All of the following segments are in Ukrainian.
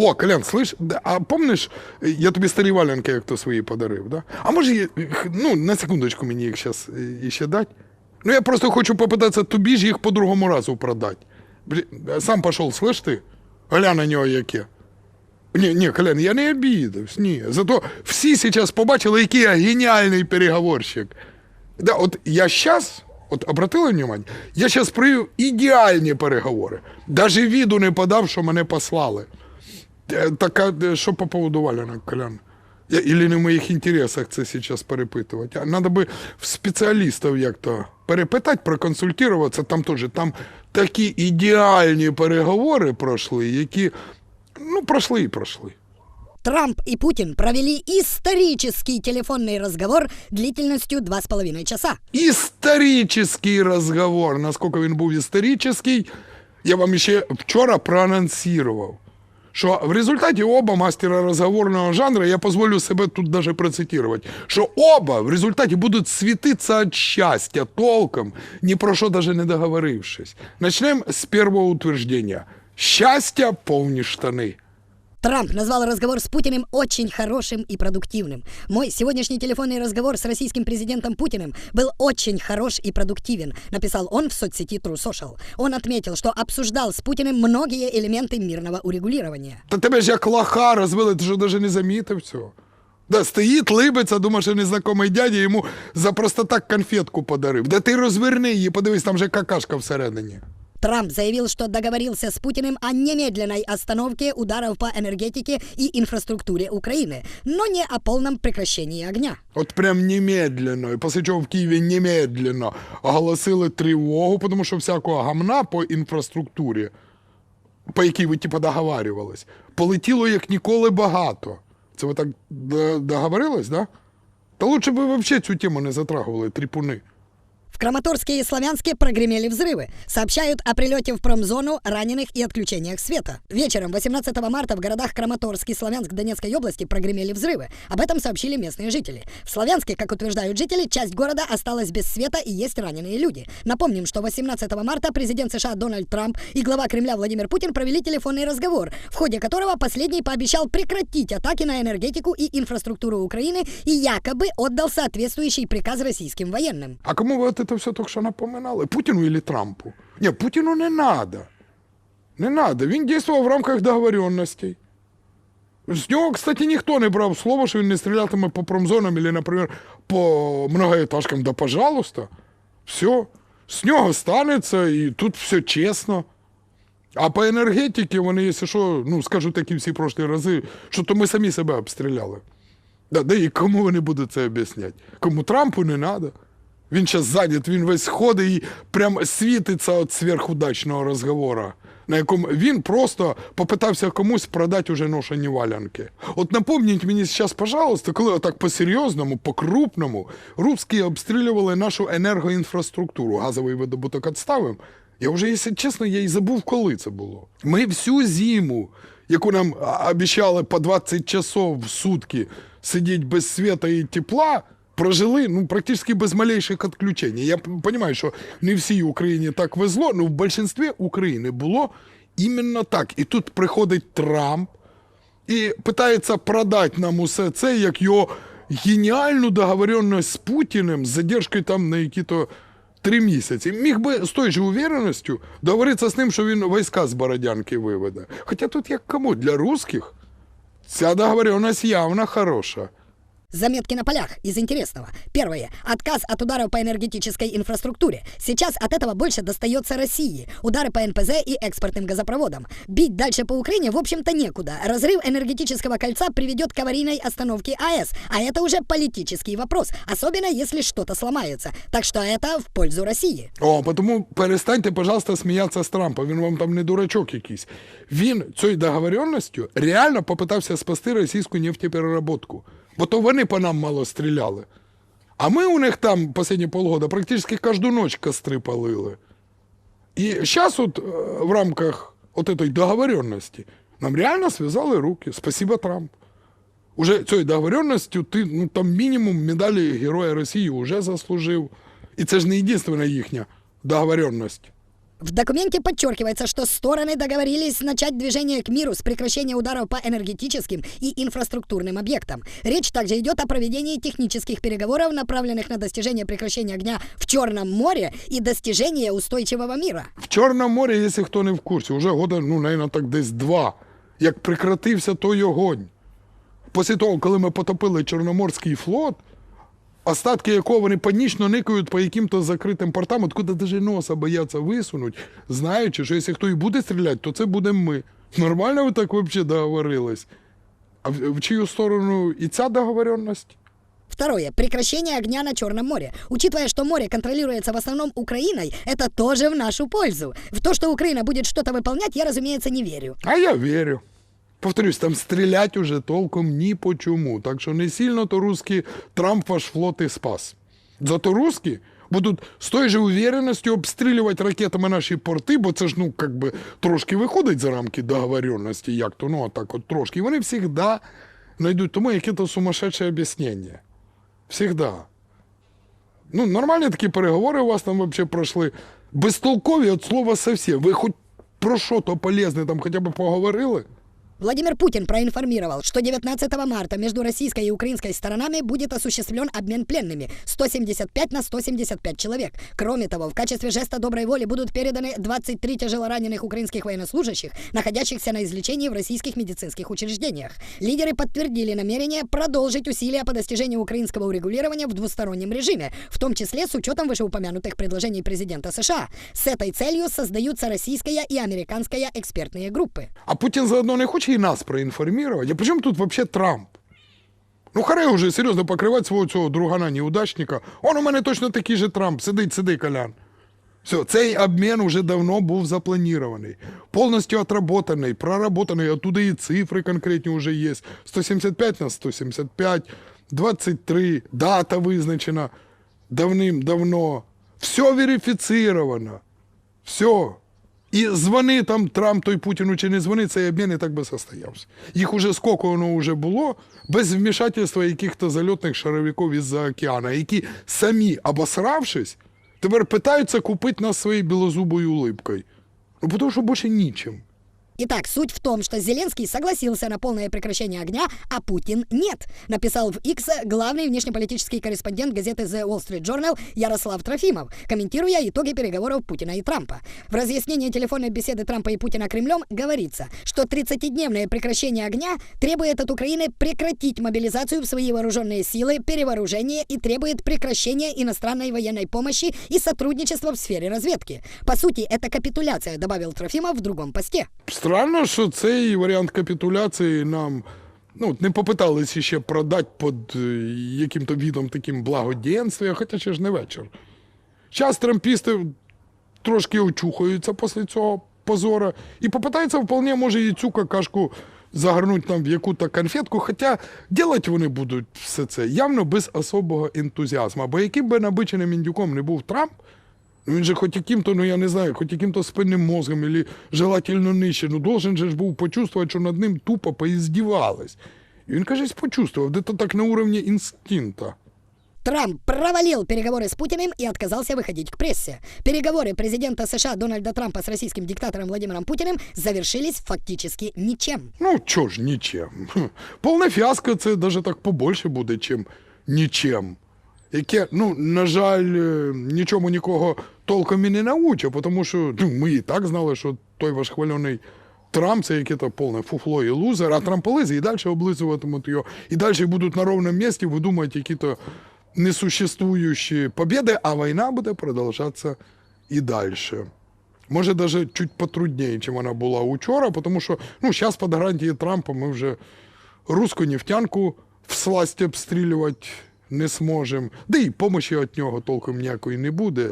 О, Колян, да, а помниш, я тобі старі валенки як то свої подарив, да? А може, ну, на секундочку мені їх зараз іще дать? Ну, я просто хочу попитатися, тобі ж їх по другому разу продати. Сам пішов, слышь ти? Глянь на нього яке. Ні, ні, Колян, я не обідався, ні. Зато всі зараз побачили, який я геніальний переговорщик. Да, от я зараз, от обратили внимание, я зараз провів ідеальні переговори. Даже віду не подав, що мене послали. Е, Так, а е, що по поводу Валяна, Колян? Или не в моїх інтересах це зараз перепитувати. А надо би в спеціалістів як-то перепитати, проконсультуватися. Там теж там такі ідеальні переговори пройшли, які ну, пройшли і пройшли. Трамп и Путин провели исторический телефонный разговор длительностью два с половиной часа. Історичний розговор. Наскільки він був історичний, я вам ще вчора проанонсував, що в результаті оба мастера розговорного жанру, я дозволю себе тут даже процитувати, що оба в результаті будуть світитися від щастя толком, ні про що даже не договорившись. Начнемо з першого утверждения. Щастя повні штани. Трамп назвал разговор с Путиным очень хорошим и продуктивным. Мой сегодняшний телефонный разговор с российским президентом Путиным был очень хорош и продуктивен, написал он в соцсети True Social. Он отметил, что обсуждал с Путиным многие элементы мирного урегулирования. Та тебе ж як лоха розвели, ти що навіть не замітив цього. Да, стоїть, либиться, думає, що незнайомий дядя йому за просто так конфетку подарив. Да ти розверни її, подивись, там же какашка всередині. Трамп заявил, что договорился с Путиным о немедленной остановке ударов по энергетике и инфраструктуре Украины, но не о полном прекращении огня. От прям немедленно. І після чого в Києві немедленно оголосили тривогу, тому що всякого гамна по інфраструктурі, по якій ви типу договарювались, полетіло як ніколи багато. Це ви так д- договорились, да? Та лучше б ви взагалі цю тему не затрагували, тріпуни. В Краматорске и Славянске прогремели взрывы. Сообщают о прилете в промзону, раненых и отключениях света. Вечером 18 марта в городах Краматорск и Славянск Донецкой области прогремели взрывы. Об этом сообщили местные жители. В Славянске, как утверждают жители, часть города осталась без света и есть раненые люди. Напомним, что 18 марта президент США Дональд Трамп и глава Кремля Владимир Путин провели телефонный разговор, в ходе которого последний пообещал прекратить атаки на энергетику и инфраструктуру Украины и якобы отдал соответствующий приказ российским военным. А кому ви от це все тільки що напоминали? Путіну или Трампу? Ні, Путіну не надо. Не надо. Він дійствував в рамках договоренностей. З нього, кстати, ніхто не брав слово, що він не стрілятиме по промзонам або, наприклад, по многоэтажкам. Да, пожалуйста. Все. З нього станеться, і тут все чесно. А по енергетиці вони, якщо що, ну, скажуть такі всі прошлі рази, що то ми самі себе обстріляли. Да, да і кому вони будуть це об'ясняти? Кому Трампу не треба. Він зараз зайнят, він весь ходить і прям світиться від сверхудачного розговору, на якому він просто попитався комусь продати уже ношені валянки. От напомніть мені зараз, пожалуйста, коли отак по-серйозному, по-крупному русські обстрілювали нашу енергоінфраструктуру, газовий видобуток відставив. Я вже, якщо чесно, я і забув, коли це було. Ми всю зиму, яку нам обіцяли по 20 часов в сутки сидіти без світа і тепла, прожили ну, практически без малейших відключень. Я розумію, що не всій Україні так везло, але в більшості України було іменно так. І тут приходить Трамп і питається продати нам усе це, як його геніальну договоренність з Путіним з задержкою там на які-то три місяці. Міг би з тою ж увереністю договоритися з ним, що він війська з Бородянки виведе. Хоча тут як кому? Для русських ця договоренность явно хороша. Заметки на полях из интересного. Первое. Отказ от ударов по энергетической инфраструктуре. Сейчас от этого больше достается России. Удары по НПЗ и экспортным газопроводам. Бить дальше по Украине, в общем-то, некуда. Разрыв энергетического кольца приведет к аварийной остановке АЭС. А это уже политический вопрос. Особенно, если что-то сломается. Так что это в пользу России. О, тому перестаньте, пожалуйста, сміятися з Трампа. Він вам там не дурачок якийсь. Він цією договоренністю реально попитався спасти російську нефтепереработку. Бо то вони по нам мало стріляли. А ми у них там останні полгода практично кожну ніч костри палили. І зараз от е, в рамках от этой договоренності нам реально связали руки. Спасибо, Трамп. Уже цією договоренністю ти ну, там мінімум медалі Героя Росії вже заслужив. І це ж не єдина їхня договоренність. В документе подчеркивается, что стороны договорились начать движение к миру с прекращения ударов по энергетическим и инфраструктурным объектам. Речь также идет о проведении технических переговоров, направленных на достижение прекращения огня в Черном море и достижение устойчивого мира. В Чорному морі, якщо хто не в курсі, вже года, ну, навіть так десь два, як прекратився той огонь. Після того, коли ми потопили Чорноморський флот, остатки якого вони панічно никають по яким-то закритим портам, откуда даже носа бояться висунуть, знаючи, що якщо хто і буде стріляти, то це будемо ми. Нормально ви так взагалі договорились? А в, в чию сторону і ця договоренность? Второе. Прекращение огня на Черном море. Учитывая, что море контролируется в основном Украиной, это тоже в нашу пользу. В то, что Украина будет что-то выполнять, я, разумеется, не верю. А я вірю. Повторюсь, там стрілять уже толком ні по чому. Так що не сильно то русські Трамп ваш флот і спас. Зато русські будуть з тою же уверенностью обстрілювати ракетами наші порти, бо це ж ну как би трошки виходить за рамки договоренності, як то, ну а так от трошки. І вони завжди знайдуть тому яке-то сумасшедше об'яснення. Всегда. Ну, нормальні такі переговори у вас там вообще пройшли. Безтолкові від слова совсем. Ви хоч про що то полезне там хоча б поговорили? Владимир Путин проинформировал, что 19 марта между российской и украинской сторонами будет осуществлен обмен пленными 175 на 175 человек. Кроме того, в качестве жеста доброй воли будут переданы 23 тяжелораненых украинских военнослужащих, находящихся на излечении в российских медицинских учреждениях. Лидеры подтвердили намерение продолжить усилия по достижению украинского урегулирования в двустороннем режиме, в том числе с учетом вышеупомянутых предложений президента США. С этой целью создаются российская и американская экспертные группы. А Путін заодно не хоче і нас проінформувати. А при чому тут вообще Трамп? Ну, харе вже серйозно покривати свого цього другана неудачника. Он у мене точно такий же Трамп. Сидить, сиди, Колян. Все, цей обмін уже давно був запланований, повністю отработаний, проработаний, оттуда і цифри конкретні вже є. 175 на 175, 23, дата визначена давним-давно. Все верифіцировано. Все. І дзвони там Трамп той Путіну чи не дзвони, цей обмін і так би состоявся. Їх уже скільки воно вже було, без вмішательства яких-то зальотних шаровиків із-за океану, які самі, обосравшись, тепер питаються купити нас своєю білозубою улипкою. Ну, тому що більше нічим. Итак, суть в том, что Зеленский согласился на полное прекращение огня, а Путин нет, написал в X главный внешнеполитический корреспондент газеты The Wall Street Journal Ярослав Трофимов, комментируя итоги переговоров Путина и Трампа. В разъяснении телефонной беседы Трампа и Путина Кремлем говорится, что 30-дневное прекращение огня требует от Украины прекратить мобилизацию в свои вооруженные силы, перевооружение и требует прекращения иностранной военной помощи и сотрудничества в сфере разведки. По сути, это капитуляция, добавил Трофимов в другом посте. Странно, що цей варіант капітуляції нам ну, не попиталися ще продати під е, яким-то відом таким благоденствия, хоча ще ж не вечір. Зараз трампісти трошки очухаються після цього позора і попитаються вполне, може, і цю какашку загорнуть там в яку-то конфетку, хоча делать вони будуть все це явно без особого ентузіазму. Бо яким би набиченим індюком не був Трамп, Він же хоч яким-то, ну я не знаю, хоч яким-то спинним мозгом, или желательно нижче, ну должен же ж був почувствувати, що над ним тупо поіздівались. І він, кажись, почувствував, де-то так на уровні інстинкта. Трамп провалил переговоры с Путиным и отказался выходить к прессе. Переговоры президента США Дональда Трампа с российским диктатором Владимиром Путиным завершились фактически ничем. Ну, чого ж нічим. Хм. Повна фіаско це навіть так побольше буде, чим нічим. Яке, ну, на жаль, е, нічому нікого толком і не научить, тому що ну, ми і так знали, що той ваш хвалений Трамп це яке-то повне фуфло і лузер, а трамполизи і далі облизуватимуть його, і далі будуть на ровному місці видумувати які-то несуществуючі побіди, а війна буде продовжатися і далі. Може, навіть чуть потрудніше, ніж вона була учора, тому що ну, зараз під гарантією Трампа ми вже русську нефтянку в сласть обстрілювати не зможемо. Да і помощі від нього толком ніякої не буде,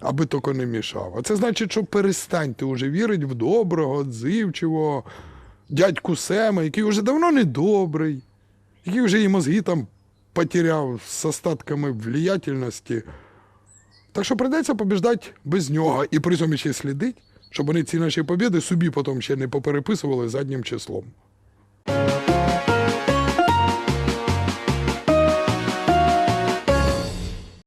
аби тільки не мішав. А це значить, що перестаньте вже вірити в доброго, отзивчивого дядьку Сема, який вже давно не добрий, який вже і мозги там потеряв з остатками влиятельності. Так що прийдеться побіждати без нього і при цьому ще слідить, щоб вони ці наші побіди собі потім ще не попереписували заднім числом.